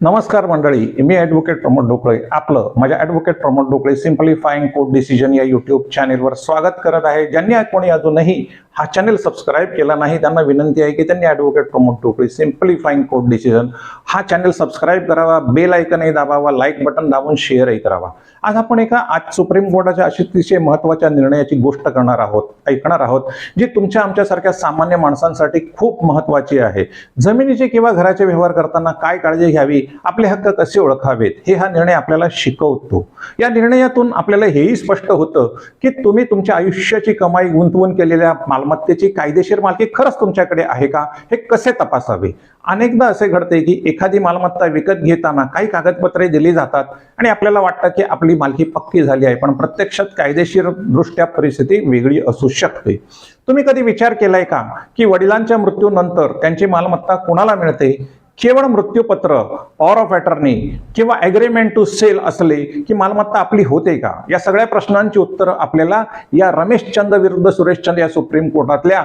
नमस्कार मंडळी मी ॲडव्होकेट प्रमोद ढोकळे. आपलं माझ्या advocate Pramod Dhokale simplifying court decision या युट्यूब चॅनेलवर स्वागत करत आहे. ज्यांनी कोणी अजूनही हा चॅनेल सबस्क्राईब केला नाही त्यांना विनंती आहे की त्यांनी advocate Pramod Dhokale simplifying court decision हा चॅनेल सबस्क्राईब करावा बेल ऐकनही दाबावा लाईक बटन दाबून शेअरही करावा. आज आपण एका आज सुप्रीम कोर्टाच्या अतिशय महत्त्वाच्या निर्णयाची गोष्ट करणार आहोत ऐकणार आहोत जी तुमच्या आमच्यासारख्या सामान्य माणसांसाठी खूप महत्त्वाची आहे. जमिनीचे किंवा घराचे व्यवहार करताना काय काळजी घ्यावी आपले हक्क कसे ओळखावेत हे हा निर्णय आपल्याला शिकवतो. या निर्णयातून आपल्याला हेही स्पष्ट होतं की तुम्ही तुमच्या आयुष्याची कमाई गुंतवून केलेल्या मालमत्ता मालमत्तेची कायदेशीर मालकी खरंच तुमच्याकडे आहे का? हे कसे तपासावे? अनेकदा असे घडते की एखादी मालमत्ता विकत घेताना काही कागदपत्रे दिली जातात आणि आपल्याला वाटतं की आपली मालकी पक्की झाली आहे पण प्रत्यक्षात कायदेशीर दृष्ट्या परिस्थिती वेगळी असू शकते. तुम्ही कधी विचार केलाय का की वडिलांच्या मृत्यूनंतर त्यांची मालमत्ता कुणाला मिळते? केवळ मृत्यूपत्र ऑर ऑफ अटर्नी किंवा ॲग्रीमेंट टू सेल असले की मालमत्ता आपली होते का? या सगळ्या प्रश्नांची उत्तरं आपल्याला या रमेश चंद विरुद्ध सुरेश चंद या सुप्रीम कोर्टातल्या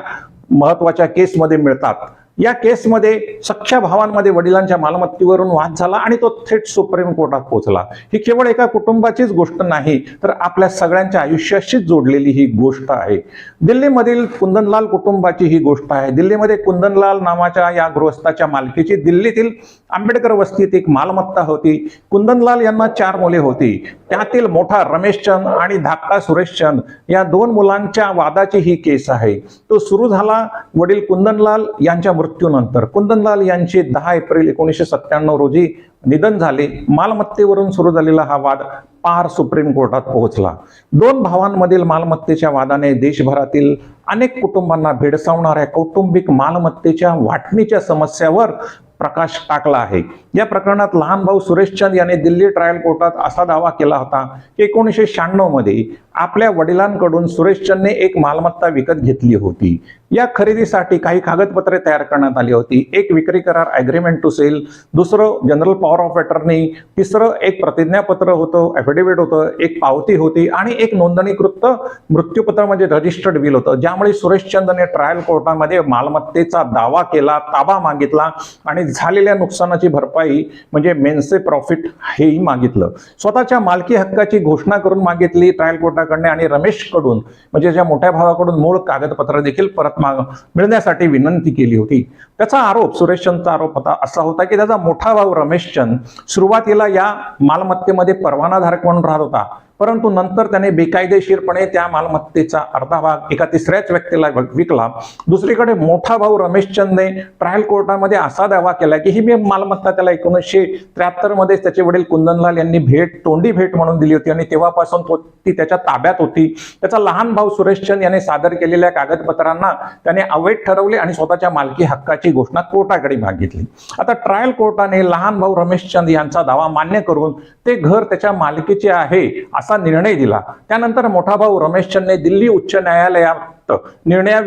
महत्त्वाच्या केसमध्ये मिळतात. या केसमध्ये सख्या भावांमध्ये वडिलांच्या मालमत्तेवरून वाद झाला आणि तो थेट सुप्रीम कोर्टात पोहोचला. ही केवळ एका कुटुंबाचीच गोष्ट नाही तर आपल्या सगळ्यांच्या आयुष्याशीच जोडलेली ही गोष्ट आहे. दिल्लीमधील कुंदनलाल कुटुंबाची ही गोष्ट आहे. दिल्लीमध्ये कुंदनलाल नावाच्या या गृहस्थाच्या मालकीची दिल्लीतील आंबेडकर वस्तीत एक मालमत्ता होती. कुंदनलाल यांना चार मुले होती. त्यातील मोठा रमेशचंद आणि धाकटा सुरेशचंद या दोन मुलांच्या वादाची ही केस आहे. तो सुरू झाला वडील कुंदनलाल यांच्या मृत्यूनंतर. कुंदनलाल यांचे दहा एप्रिल एकोणीसशे सत्त्याण्णव रोजी निधन झाले. मालमत्तेवरून सुरू झालेला हा वाद पार सुप्रीम कोर्टात पोहोचला. दोन भावांमधील मालमत्तेच्या वादाने देशभरातील अनेक कुटुंबांना भेडसावणाऱ्या कौटुंबिक मालमत्तेच्या वाटणीच्या समस्यावर प्रकाश टाकला आहे. या प्रकरणात लहान भाऊ सुरेशचंद याने दिल्ली ट्रायल कोर्टात असा दावा केला होता की एकोणीसशे शहाण्णवमध्ये आपल्या वडिलांकडून सुरेशचंदने एक मालमत्ता विकत घेतली होती. या खरेदीसाठी काही कागदपत्रे तयार करण्यात आली होती. एक विक्री करार अग्रीमेंट टू सेल दुसरं जनरल पॉवर ऑफ अटर्नी तिसरं एक प्रतिज्ञापत्र होतं ॲफिडेव्हिट होतं एक पावती होती आणि एक नोंदणीकृत मृत्यूपत्र म्हणजे रजिस्टर्ड बिल होतं. ज्यामुळे सुरेशचंदने ट्रायल कोर्टामध्ये मालमत्तेचा दावा केला ताबा मागितला आणि झालेल्या नुकसानाची भरपाई म्हणजे मेन्से प्रॉफिट हेही मागितलं. स्वतःच्या मालकी हक्काची घोषणा करून मागितली ट्रायल कोर्टाकडने आणि रमेशकडून म्हणजे ज्या मोठ्या भावाकडून मूळ कागदपत्र देखील परत माग मिळण्यासाठी विनंती केली होती. त्याचा आरोप सुरेशचंदचा आरोप होता असा होता की त्याचा मोठा भाऊ रमेशचंद सुरुवातीला या मालमत्तेमध्ये परवानाधारक म्हणून राहत होता. परंतु नंतर त्याने बेकायदेशीरपणे त्या मालमत्तेचा अर्धा भाग एका तिसऱ्याच व्यक्तीला विकला. दुसरीकडे मोठा भाऊ रमेशचंदने ट्रायल कोर्टामध्ये असा दावा केला की ही मी मालमत्ता त्याला एकोणीसशे त्र्याहत्तरमध्ये त्याचे वडील कुंदनलाल यांनी भेट तोंडी भेट म्हणून दिली होती आणि तेव्हापासून तो ती त्याच्या ताब्यात होती. त्याचा लहान भाऊ सुरेशचंद याने सादर केलेल्या कागदपत्रांना त्याने अवैध ठरवले आणि स्वतःच्या मालकी हक्काची घोषणा कोर्टाकडे मागितली. आता ट्रायल कोर्टाने लहान भाऊ रमेशचंद यांचा दावा मान्य करून ते घर त्याच्या मालकीचे आहे असा निर्णय दिला. त्यानंतर मोठा भाऊ रमेशचंदने दिल्ली उच्च न्यायालयात निर्णया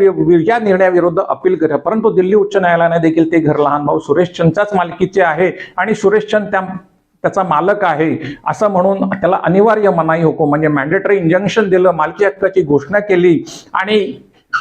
या निर्णयाविरुद्ध अपील केलं परंतु दिल्ली उच्च न्यायालयाने देखील ते घर लहान भाऊ सुरेशचंदच्याच मालकीचे आहे आणि सुरेशचंद त्या त्याचा मालक आहे. असं म्हणून त्याला अनिवार्य मनाई हुकूम म्हणजे मॅन्डेटरी इंजंक्शन दिलं मालकी हक्काची घोषणा केली आणि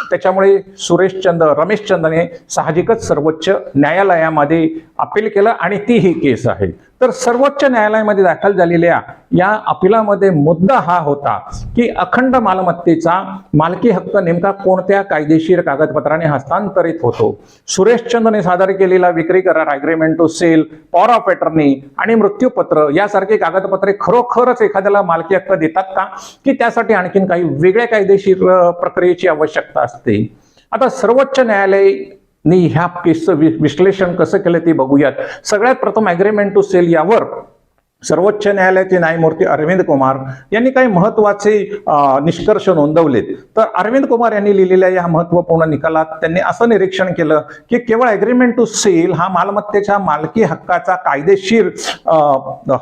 त्याच्यामुळे सुरेशचंद रमेशचंदने साहजिकच सर्वोच्च न्यायालयामध्ये अपील केलं आणि ती ही केस आहे. तर सर्वोच्च न्यायालयामध्ये दाखल झालेल्या या अपिलामध्ये मुद्दा हा होता की अखंड मालमत्तेचा मालकी हक्क नेमका कोणत्या कायदेशीर कागदपत्राने हस्तांतरित होतो? सुरेशचंद्रने सादर केलेला विक्री करार agreement to sell power of attorney आणि मृत्यूपत्र यासारखी कागदपत्रे खरोखरच एखाद्याला मालकी हक्क देतात का? की त्यासाठी आणखीन काही वेगळ्या कायदेशीर प्रक्रियेची आवश्यकता असते? आता सर्वोच्च न्यायालय नी ह्या केसचं विश्लेषण कसं केलं ते बघूयात. सगळ्यात प्रथम अग्रीमेंट टू सेल यावर सर्वोच्च न्यायालयाचे न्यायमूर्ती अरविंद कुमार यांनी काही महत्त्वाचे निष्कर्ष नोंदवलेत. तर अरविंद कुमार यांनी लिहिलेल्या या महत्त्वपूर्ण निकालात त्यांनी असं निरीक्षण केलं की केवळ अग्रीमेंट टू सेल हा मालमत्तेच्या मालकी हक्काचा कायदेशीर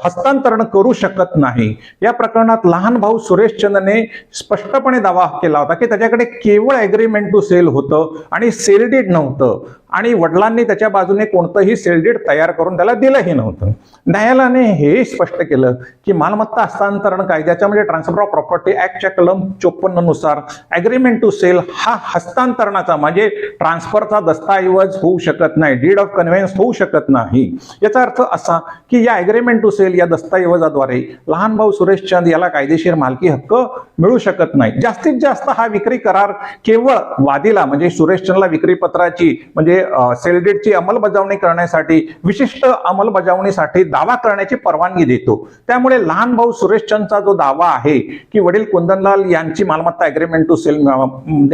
हस्तांतरण करू शकत नाही. या प्रकरणात लहान भाऊ सुरेशचंदने स्पष्टपणे दावा केला होता की त्याच्याकडे केवळ अग्रीमेंट टू सेल होतं आणि सेल डीड नव्हतं. आणि वडिलांनी त्याच्या बाजूने कोणतंही सेलडीड तयार करून त्याला दिलंही नव्हतं. न्यायालयाने हे स्पष्ट केलं की मालमत्ता हस्तांतरण कायद्याच्या म्हणजे ट्रान्सफर ऑफ प्रॉपर्टी ऍक्टच्या कलम चोपन्ननुसार अग्रीमेंट टू सेल हा हस्तांतरणाचा म्हणजे ट्रान्सफरचा दस्तऐवज होऊ शकत नाही डीड ऑफ कन्व्हेन्स होऊ शकत नाही. याचा अर्थ असा की या अग्रीमेंट टू सेल या दस्तऐवजाद्वारे लहान भाऊ सुरेश चंद याला कायदेशीर मालकी हक्क मिळू शकत नाही. जास्तीत जास्त हा विक्री करार केवळ वादीला म्हणजे सुरेश चंदला विक्री पत्राची म्हणजे सेल डीडची अंमलबजावणी करण्यासाठी विशिष्ट अंमलबजावणीसाठी दावा करण्याची परवानगी देतो. त्यामुळे लहान भाऊ सुरेशचंदचा जो दावा आहे की वडील कुंदनलाल यांची मालमत्ता अग्रीमेंट टू सेल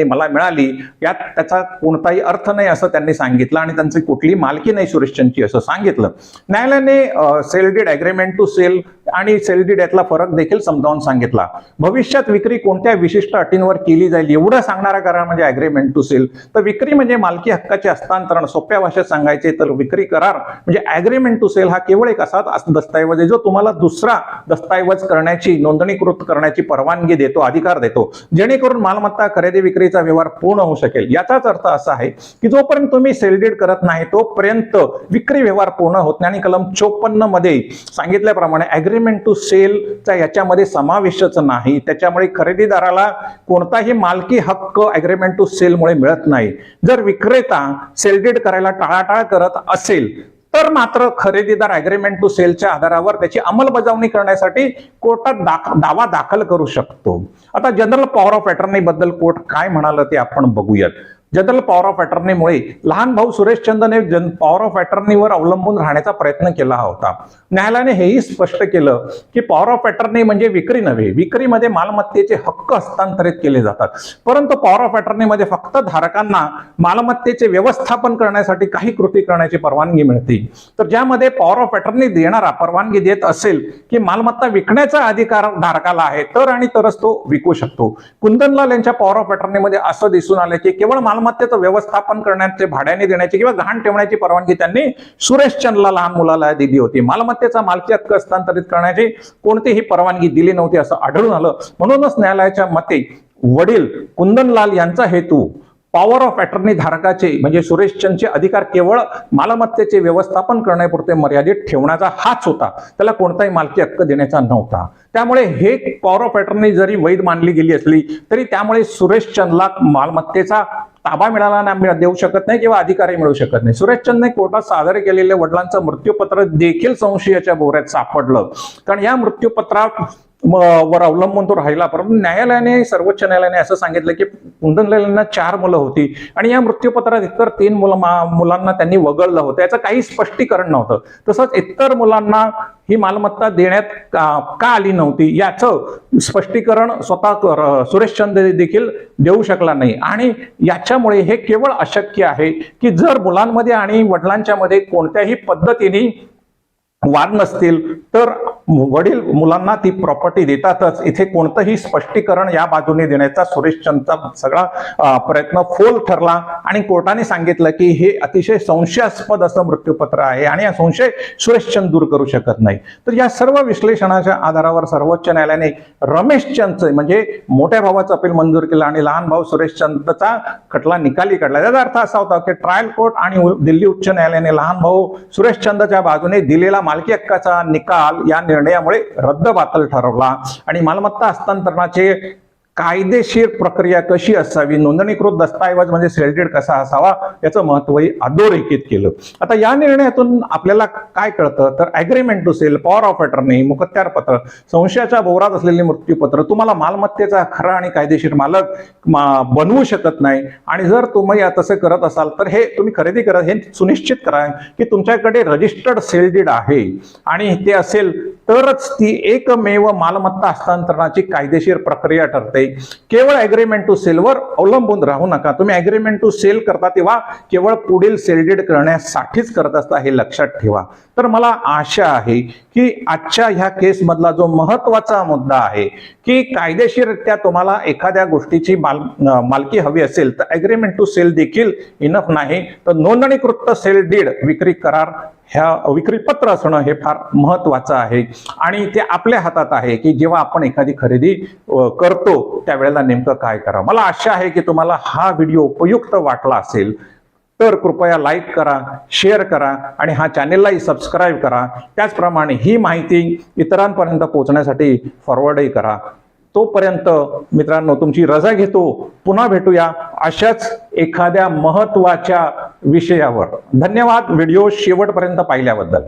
मला मिळाली यात त्याचा कोणताही अर्थ नाही असं त्यांनी सांगितलं आणि त्यांची कुठली मालकी नाही सुरेशचंदची असं सांगितलं. न्यायालयाने सेल अग्रीमेंट टू सेल आणि सेल डीड यातला फरक देखील समजावून सांगितला. भविष्यात विक्री कोणत्या विशिष्ट अटींवर केली जाईल एवढं सांगणारा करार म्हणजे अग्रीमेंट टू सेल तर विक्री म्हणजे मालकी हक्काचे हस्तांतरण सोप्या भाषेत सांगायचे तर विक्री करार. म्हणजे अग्रीमेंट टू सेल हा केवळ एक असा दस्तऐवज आहे जो तुम्हाला दुसरा दस्तऐवज करण्याची नोंदणीकृत करण्याची परवानगी देतो अधिकार देतो. जेणेकरून मालमत्ता खरेदी विक्रीचा व्यवहार पूर्ण होऊ शकेल. याचाच अर्थ असा आहे की जोपर्यंत तुम्ही सेलडीड करत नाही तोपर्यंत विक्री व्यवहार पूर्ण होत नाही. आणि कलम चोपन्नमध्ये सांगितल्याप्रमाणे अग्रीमेंट टू सेलचा याच्यामध्ये समावेशच नाही. त्याच्यामुळे खरेदीदाराला कोणताही मालकी हक्क अग्रीमेंट टू सेलमुळे मिळत नाही. जर विक्रेता सेलडीड करायला टाळाटाळ करत असेल तर मात्र खरेदीदार अग्रीमेंट टू सेलच्या आधारावर त्याची अंमलबजावणी करण्यासाठी कोर्टात दाख दावा दाखल करू शकतो. आता जनरल पॉवर ऑफ अटर्नी बद्दल कोर्ट काय म्हणालं ते आपण बघूयात. जनरल पॉवर ऑफ अटर्नीमुळे लहान भाऊ सुरेश चंदने जन पॉवर ऑफ अटर्नीवर अवलंबून राहण्याचा प्रयत्न केला होता. न्यायालयाने हेही स्पष्ट केलं की पॉवर ऑफ अटर्नी म्हणजे विक्री नव्हे. विक्रीमध्ये मालमत्तेचे हक्क हस्तांतरित केले जातात. परंतु पॉवर ऑफ अटर्नीमध्ये फक्त धारकांना मालमत्तेचे व्यवस्थापन करण्यासाठी काही कृती करण्याची परवानगी मिळते. तर ज्यामध्ये पॉवर ऑफ अटर्नी देणारा परवानगी देत असेल की मालमत्ता विकण्याचा अधिकार धारकाला आहे तर आणि तरच तो विकू शकतो. कुंदनलाल यांच्या पॉवर ऑफ अटर्नीमध्ये असं दिसून आलं की केवळ मालमत्तेचं व्यवस्थापन करण्याचे भाड्याने देण्याची किंवा गहाण ठेवण्याची परवानगी त्यांनी सुरेश चंदला लहान मुलाला दिली होती. मालमत्तेचा मालकी हक्क हस्तांतरित करण्याची कोणतीही परवानगी दिली नव्हती असं आढळून आलं. म्हणूनच न्यायालयाच्या मते वडील कुंदनलाल यांचा हेतू पॉवर ऑफ अटर्नी धारकाचे म्हणजे सुरेश चंदचे अधिकार केवळ मालमत्तेचे व्यवस्थापन करण्यापुरते मर्यादित ठेवण्याचा हाच होता. त्याला कोणताही मालकी हक्क देण्याचा नव्हता. त्यामुळे हे पॉवर ऑफ अटर्नी जरी वैध मानली गेली असली तरी त्यामुळे सुरेश चंदला मालमत्तेचा ताबा मिळाला ना देऊ शकत नाही किंवा अधिकारी मिळू शकत नाही. सुरेशचंदने कोर्टात सादर केलेले वडिलांचं मृत्यूपत्र देखील संशयाच्या बोऱ्यात सापडलं. कारण या मृत्यूपत्रात वर अवलंबून तो राहिला. परंतु न्यायालयाने सर्वोच्च न्यायालयाने असं सांगितलं की कुंदनलालांना चार मुलं होती आणि या मृत्यूपत्रात इतर तीन मुलं मुलांना त्यांनी वगळलं होतं. याचं काही स्पष्टीकरण नव्हतं. तसंच इतर मुलांना ही मालमत्ता देण्यात का आली नव्हती? याचं स्पष्टीकरण स्वतः सुरेश देखील देऊ शकला नाही. आणि याच्यामुळे हे केवळ अशक्य आहे की जर मुलांमध्ये आणि वडिलांच्या मध्ये कोणत्याही पद्धतीने वाद नसतील तर वडील मुलांना ती प्रॉपर्टी देतातच. इथे कोणतंही स्पष्टीकरण या बाजूने देण्याचा सुरेश चंदचा सगळा प्रयत्न फोल ठरला आणि कोर्टाने सांगितलं की हे अतिशय संशयास्पद असं मृत्यूपत्र आहे आणि हा संशय सुरेश चंद दूर करू शकत नाही. तर या सर्व विश्लेषणाच्या आधारावर सर्वोच्च न्यायालयाने रमेश चंदचं म्हणजे मोठ्या भावाचं अपील मंजूर केलं आणि लहान भाऊ सुरेश चंदचा खटला निकाली काढला. त्याचा अर्थ असा होता की ट्रायल कोर्ट आणि दिल्ली उच्च न्यायालयाने लहान भाऊ सुरेश चंदच्या बाजूने दिलेला मालकी हक्काचा निकाल या निर्णयामुळे रद्दबातल ठरवला. आणि मालमत्ता हस्तांतरणाचे कायदेशीर प्रक्रिया कशी असावी? नोंदणीकृत दस्तऐवज म्हणजे सेल्टेड कसा असावा? याचं महत्वही अधोरेखित केलं. आता या निर्णयातून आपल्याला काय कळतं? तर agreement to sell power of attorney मुखत्यार पत्र संशयाच्या बोरात असलेले मृत्यूपत्र तुम्हाला मालमत्तेचा खरा आणि कायदेशीर मालक बनवू शकत नाही. आणि जर तुम्ही तसं करत असाल तर हे तुम्ही खरेदी करत हे सुनिश्चित करा की तुमच्याकडे रजिस्टर्ड सेल आहे. आणि ते असेल तरच ती एकमेव मालमत्ता हस्तांतरणाची कायदेशीर प्रक्रिया ठरते. केवळ ॲग्रीमेंट टू सेलवर अवलंबून राहू नका. तुम्ही अग्रीमेंट टू सेल करता तेव्हा केवळ पुढील सेलडेड करण्यासाठीच करत असता हे लक्षात ठेवा. तर मला आशा आहे की आजच्या ह्या केसमधला जो महत्त्वाचा मुद्दा आहे की कायदेशीररित्या तुम्हाला एखाद्या गोष्टीची माल मालकी हवी असेल तर ॲग्रीमेंट टू सेल देखील इनफ नाही. तर नोंदणीकृत सेल डीड विक्री करार ह्या विक्रीपत्र असणं हे फार महत्वाचं आहे. आणि ते आपल्या हातात आहे की जेव्हा आपण एखादी खरेदी करतो त्यावेळेला नेमकं काय करा मला आशा आहे की तुम्हाला हा व्हिडिओ उपयुक्त वाटला असेल. तर कृपया लाईक करा शेअर करा आणि हा चॅनेललाही सबस्क्राईब करा. त्याचप्रमाणे ही माहिती इतरांपर्यंत पोहोचण्यासाठी फॉरवर्डही करा. तोपर्यंत मित्रांनो तुमची रजा घेतो. पुन्हा भेटूया अशाच एखाद्या महत्त्वाच्या विषयावर. धन्यवाद. व्हिडिओ शेवटपर्यंत पाहिल्याबद्दल.